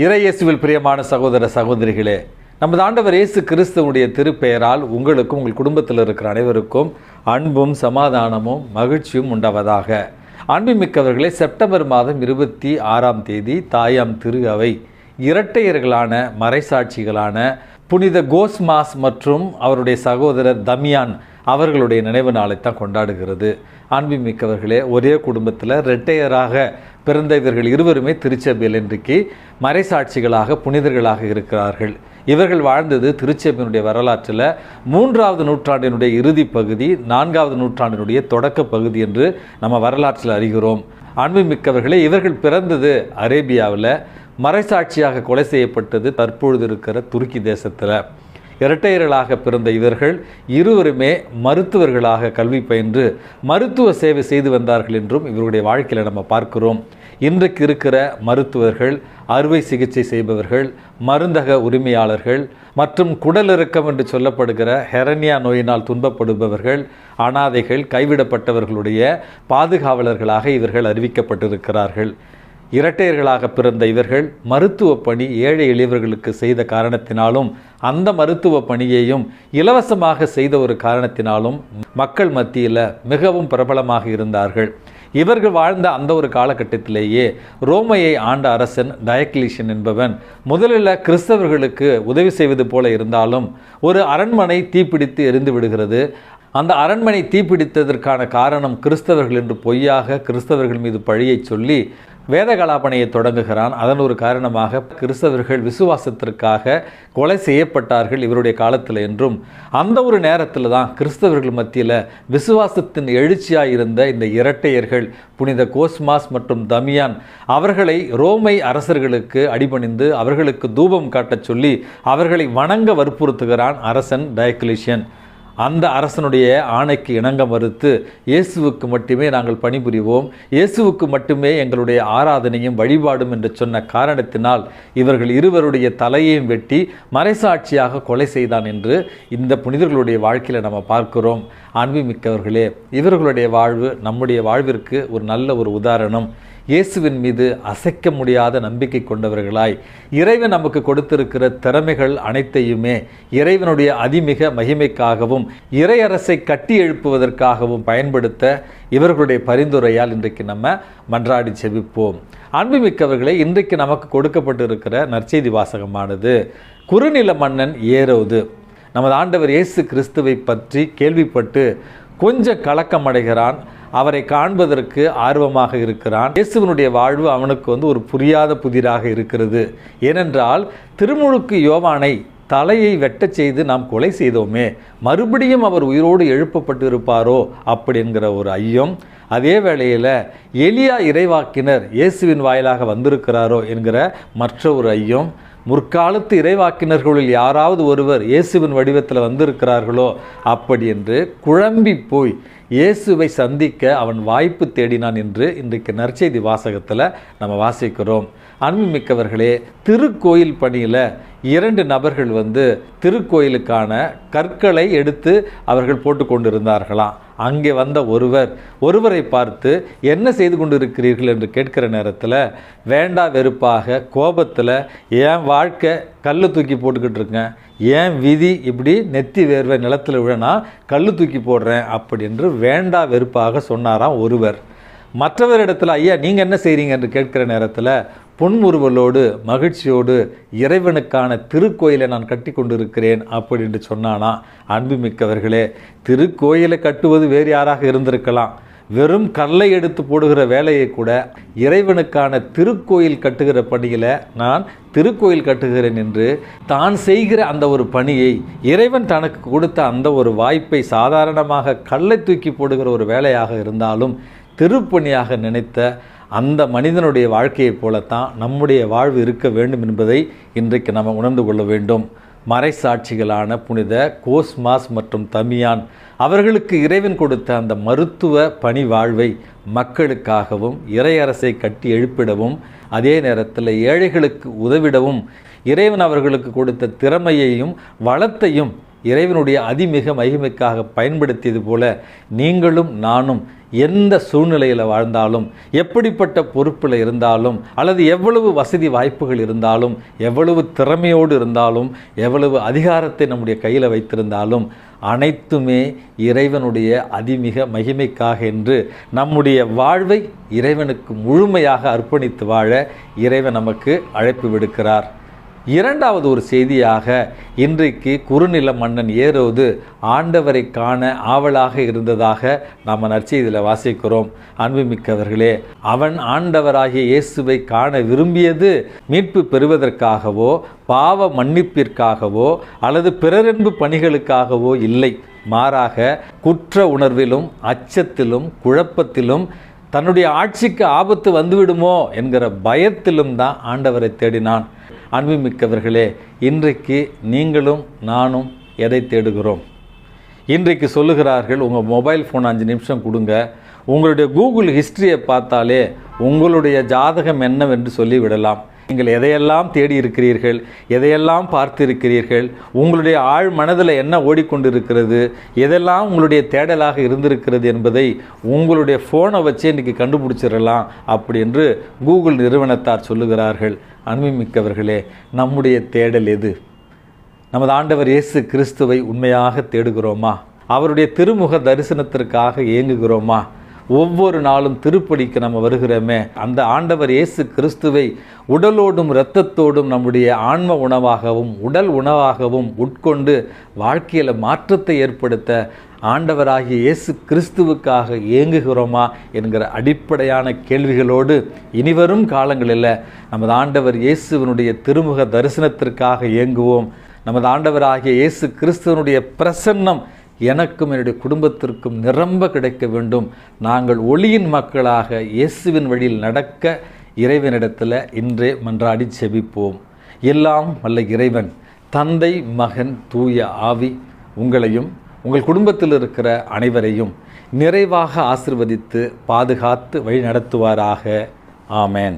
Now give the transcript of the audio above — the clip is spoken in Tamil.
இறையேசுவில் பிரியமான சகோதர சகோதரிகளே நமது ஆண்டவர் இயேசு கிறிஸ்துவனுடைய திருப்பெயரால் உங்களுக்கும் உங்கள் குடும்பத்தில் இருக்கிற அனைவருக்கும் அன்பும் சமாதானமும் மகிழ்ச்சியும் உண்டாவதாக. அன்புமிக்கவர்களே செப்டம்பர் மாதம் இருபத்தி ஆறாம் தேதி தாயாம் திரு அவை இரட்டையர்களான மறைசாட்சிகளான புனித கோஸ்மாஸ் மற்றும் அவருடைய சகோதரர் தமியான் அவர்களுடைய நினைவு நாளைத்தான் கொண்டாடுகிறது. ஆன்மீமிக்கவர்களே ஒரே குடும்பத்தில் ரெட்டையராக பிறந்த இவர்கள் இருவருமே திருச்சபையில் இன்றைக்கு மறைசாட்சிகளாக புனிதர்களாக இருக்கிறார்கள். இவர்கள் வாழ்ந்தது திருச்சபையினுடைய வரலாற்றில் மூன்றாவது நூற்றாண்டினுடைய இறுதி பகுதி நான்காவது நூற்றாண்டினுடைய தொடக்க பகுதி என்று நம்ம வரலாற்றில் அறிகிறோம். அன்புமிக்கவர்களே இவர்கள் பிறந்தது அரேபியாவில் மறைசாட்சியாக கொலை செய்யப்பட்டது தற்பொழுது இருக்கிற துருக்கி தேசத்தில். இரட்டையர்களாக பிறந்த இவர்கள் இருவருமே மருத்துவர்களாக கல்வி பயின்று மருத்துவ சேவை செய்து வந்தார்கள் என்றும் இவருடைய வாழ்க்கையில் நம்ம பார்க்கிறோம். இன்றைக்கு இருக்கிற மருத்துவர்கள் அறுவை சிகிச்சை செய்பவர்கள் மருந்தக உரிமையாளர்கள் மற்றும் குடலிறக்கம் என்று சொல்லப்படுகிற ஹெரனியா நோயினால் துன்பப்படுபவர்கள் அனாதைகள் கைவிடப்பட்டவர்களுடைய பாதுகாவலர்களாக இவர்கள் அறிவிக்கப்பட்டிருக்கிறார்கள். இரட்டையர்களாக பிறந்த இவர்கள் மருத்துவ பணி ஏழை எளியவர்களுக்கு செய்த காரணத்தினாலும் அந்த மருத்துவ பணியையும் இலவசமாக செய்த ஒரு காரணத்தினாலும் மக்கள் மத்தியில் மிகவும் பிரபலமாக இருந்தார்கள். இவர்கள் வாழ்ந்த அந்த ஒரு காலகட்டத்திலேயே ரோமையை ஆண்ட அரசன் டயக்லீஷன் என்பவன் முதலில் கிறிஸ்தவர்களுக்கு உதவி செய்வது போல இருந்தாலும் ஒரு அரண்மனை தீப்பிடித்து எரிந்து விடுகிறது. அந்த அரண்மனை தீப்பிடித்ததற்கான காரணம் கிறிஸ்தவர்கள் என்று பொய்யாக கிறிஸ்தவர்கள் மீது பழியை சொல்லி வேத கலாபனையை தொடங்குகிறான். அதன் ஒரு காரணமாக கிறிஸ்தவர்கள் விசுவாசத்திற்காக கொலை செய்யப்பட்டார்கள் இவருடைய காலத்தில் என்றும் அந்த ஒரு நேரத்தில் தான் கிறிஸ்தவர்கள் மத்தியில் விசுவாசத்தின் எழுச்சியாக இருந்த இந்த இரட்டையர்கள் புனித கோஸ்மாஸ் மற்றும் தமியான் அவர்களை ரோமை அரசர்களுக்கு அடிபணிந்து அவர்களுக்கு தூபம் காட்டச் சொல்லி அவர்களை வணங்க வற்புறுத்துகிறான் அரசன் டயக்லிஷியன் அந்த அரசனுடைய ஆணைக்கு இணங்க மறுத்து இயேசுவுக்கு மட்டுமே நாங்கள் பணிபுரிவோம். இயேசுவுக்கு மட்டுமே எங்களுடைய ஆராதனையும் வழிபாடும் என்று சொன்ன காரணத்தினால் இவர்கள் இருவருடைய தலையையும் வெட்டி மறைசாட்சியாக கொலை செய்தான் என்று இந்த புனிதர்களுடைய வாழ்க்கையில் நம்ம பார்க்கிறோம். அன்புமிக்கவர்களே இவர்களுடைய வாழ்வு நம்முடைய வாழ்விற்கு ஒரு நல்ல ஒரு உதாரணம். இயேசுவின் மீது அசைக்க முடியாத நம்பிக்கை கொண்டவர்களாய் இறைவன் நமக்கு கொடுத்திருக்கிற திறமைகள் அனைத்தையுமே இறைவனுடைய அதிமிக மகிமைக்காகவும் இறையரசை கட்டி எழுப்புவதற்காகவும் பயன்படுத்த இவர்களுடைய பரிந்துரையால் இன்றைக்கு நம்ம மன்றாடி செவிப்போம் அன்புமிக்கவர்களே இன்றைக்கு நமக்கு கொடுக்கப்பட்டிருக்கிற நற்செய்தி வாசகமானது குறுநில மன்னன் ஏரோது நமது ஆண்டவர் இயேசு கிறிஸ்துவை பற்றி கேள்விப்பட்டு கொஞ்சம் கலக்கமடைகிறான். அவரை காண்பதற்கு ஆர்வமாக இருக்கிறான். இயேசுவனுடைய வாழ்வு அவனுக்கு வந்து ஒரு புரியாத புதிராக இருக்கிறது. ஏனென்றால் திருமுழுக்கு யோவானை தலையை வெட்டச் செய்து நாம் கொலை செய்தோமே. மறுபடியும் அவர் உயிரோடு எழுப்பப்பட்டு இருப்பாரோ அப்படிங்கிற ஒரு ஐயம். அதே வேளையில் எளியா இறைவாக்கினர் இயேசுவின் வாயிலாக வந்திருக்கிறாரோ என்கிற மற்ற ஒரு ஐயம். முற்காலத்து இறைவாக்கினர்களில் யாராவது ஒருவர் இயேசுவின் வடிவத்தில் வந்திருக்கிறார்களோ அப்படி என்று குழம்பி போய் இயேசுவை சந்திக்க அவன் வாய்ப்பு தேடினான் என்று இன்றைக்கு நற்செய்தி வாசகத்தில் நம்ம வாசிக்கிறோம். அன்புமிக்கவர்களே திருக்கோயில் பணியில் இரண்டு நபர்கள் வந்து திருக்கோயிலுக்கான கற்களை எடுத்து அவர்கள் போட்டு கொண்டிருந்தார்களாம். அங்கே வந்த ஒருவர் ஒருவரை பார்த்து என்ன செய்து கொண்டிருக்கிறீர்கள்? என்று கேட்கிற நேரத்தில் வேண்டா வெறுப்பாக கோபத்தில் என் வாழ்க்கை கல் தூக்கி போட்டுக்கிட்டு இருக்கேன். ஏன் விதி இப்படி நெத்தி வேர்வை நிலத்தில் விழனா கல் தூக்கி போடுறேன் அப்படி என்று வேண்டா வெறுப்பாக சொன்னாராம் ஒருவர். மற்றவரிடத்தில் ஐயா நீங்கள் என்ன செய்கிறீங்க என்று கேட்கிற நேரத்தில் புன்முறுவலோடு மகிழ்ச்சியோடு இறைவனுக்கான திருக்கோயிலை நான் கட்டி கொண்டிருக்கிறேன் அப்படி என்று சொன்னானா அன்புமிக்கவர்களே. திருக்கோயிலை கட்டுவது வேறு யாராக இருந்திருக்கலாம். வெறும் கல்லை எடுத்து போடுகிற வேலையை கூட இறைவனுக்கான திருக்கோயில் கட்டுகிற பணியில் நான் திருக்கோயில் கட்டுகிறேன் என்று தான் செய்கிற அந்த ஒரு பணியை இறைவன் தனக்கு கொடுத்த அந்த ஒரு வாய்ப்பை சாதாரணமாக கல்லை தூக்கி போடுகிற ஒரு வேலையாக இருந்தாலும் திருப்பணியாக நினைத்த அந்த மனிதனுடைய வாழ்க்கையைப் போலத்தான் நம்முடைய வாழ்வு இருக்க வேண்டும் என்பதை இன்றைக்கு நம்ம உணர்ந்து கொள்ள வேண்டும். மறைசாட்சிகளான புனித கோஸ்மாஸ் மற்றும் தமியான் அவர்களுக்கு இறைவன் கொடுத்த அந்த மருத்துவ பணி வாழ்வை மக்களுக்காகவும் இறையரசை கட்டி எழுப்பிடவும் அதே நேரத்தில் ஏழைகளுக்கு உதவிடவும் இறைவன் அவர்களுக்கு கொடுத்த திறமையையும் வளத்தையும் இறைவனுடைய அதிமிக மகிமைக்காக பயன்படுத்தியது போல நீங்களும் நானும் எந்த சூழ்நிலையில் வாழ்ந்தாலும் எப்படிப்பட்ட பொறுப்பில் இருந்தாலும் அல்லது எவ்வளவு வசதி வாய்ப்புகள் இருந்தாலும் எவ்வளவு திறமையோடு இருந்தாலும் எவ்வளவு அதிகாரத்தை நம்முடைய கையில் வைத்திருந்தாலும் அனைத்துமே இறைவனுடைய அதிமிக மகிமைக்காக என்று நம்முடைய வாழ்வை இறைவனுக்கு முழுமையாக அர்ப்பணித்து வாழ இறைவன் நமக்கு அழைப்பு விடுக்கிறார். இரண்டாவது ஒரு செய்தியாக இன்றைக்கு குறுநில மன்னன் ஏறோது ஆண்டவரை காண ஆவலாக இருந்ததாக நாம் நற்செய்தியில் வாசிக்கிறோம். அன்புமிக்கவர்களே அவன் ஆண்டவராகிய இயேசுவை காண விரும்பியது மீட்பு பெறுவதற்காகவோ பாவ மன்னிப்பிற்காகவோ அல்லது பிறரன்பு பணிகளுக்காகவோ இல்லை. மாறாக குற்ற உணர்விலும் அச்சத்திலும் குழப்பத்திலும் தன்னுடைய ஆட்சிக்கு ஆபத்து வந்துவிடுமோ என்கிற பயத்திலும் தான் ஆண்டவரை தேடினான். அன்புமிக்கவர்களே இன்றைக்கு நீங்களும் நானும் எதை தேடுகிறோம்? இன்றைக்கு சொல்லுகிறார்கள் உங்கள் மொபைல் ஃபோன் அஞ்சு நிமிஷம் கொடுங்க. உங்களுடைய கூகுள் ஹிஸ்ட்ரியை பார்த்தாலே உங்களுடைய ஜாதகம் என்னவென்று சொல்லிவிடலாம். நீங்கள் எதையெல்லாம் தேடி இருக்கிறீர்கள் எதையெல்லாம் பார்த்திருக்கிறீர்கள் உங்களுடைய ஆழ் மனதில் என்ன ஓடிக்கொண்டிருக்கிறது எதெல்லாம் உங்களுடைய தேடலாக இருந்திருக்கிறது என்பதை உங்களுடைய ஃபோனை வச்சு இன்றைக்கி கண்டுபிடிச்சிடலாம் அப்படி என்று கூகுள் நிறுவனத்தார் சொல்லுகிறார்கள். அன்புமிக்கவர்களே நம்முடைய தேடல் எது? நமது ஆண்டவர் இயேசு கிறிஸ்துவை உண்மையாக தேடுகிறோமா? அவருடைய திருமுக தரிசனத்திற்காக ஏங்குகிறோமா ஒவ்வொரு நாளும் திருப்படிக்கு நம்ம வருகிறோமே. அந்த ஆண்டவர் இயேசு கிறிஸ்துவை உடலோடும் இரத்தத்தோடும் நம்முடைய ஆன்ம உணவாகவும் உடல் உணவாகவும் உட்கொண்டு வாழ்க்கையில் மாற்றத்தை ஏற்படுத்த ஆண்டவராகிய இயேசு கிறிஸ்துவுக்காக ஏங்குகிறோமா என்கிற அடிப்படையான கேள்விகளோடு இனிவரும் காலங்களில் நமது ஆண்டவர் இயேசுவனுடைய திருமுக தரிசனத்திற்காக ஏங்குவோம் நமது ஆண்டவராகிய இயேசு கிறிஸ்துவனுடைய பிரசன்னம் எனக்கும் என்னுடைய குடும்பத்திற்கும் நிரம்ப கிடைக்க வேண்டும். நாங்கள் ஒளியின் மக்களாக இயேசுவின் வழியில் நடக்க இறைவனிடத்தில் இன்றே மன்றாடி செபிப்போம் எல்லாம் வல்ல இறைவன் தந்தை மகன் தூய ஆவி உங்களையும் உங்கள் குடும்பத்தில் இருக்கிற அனைவரையும் நிறைவாக ஆசிர்வதித்து பாதுகாத்து வழி நடத்துவாராக ஆமேன்.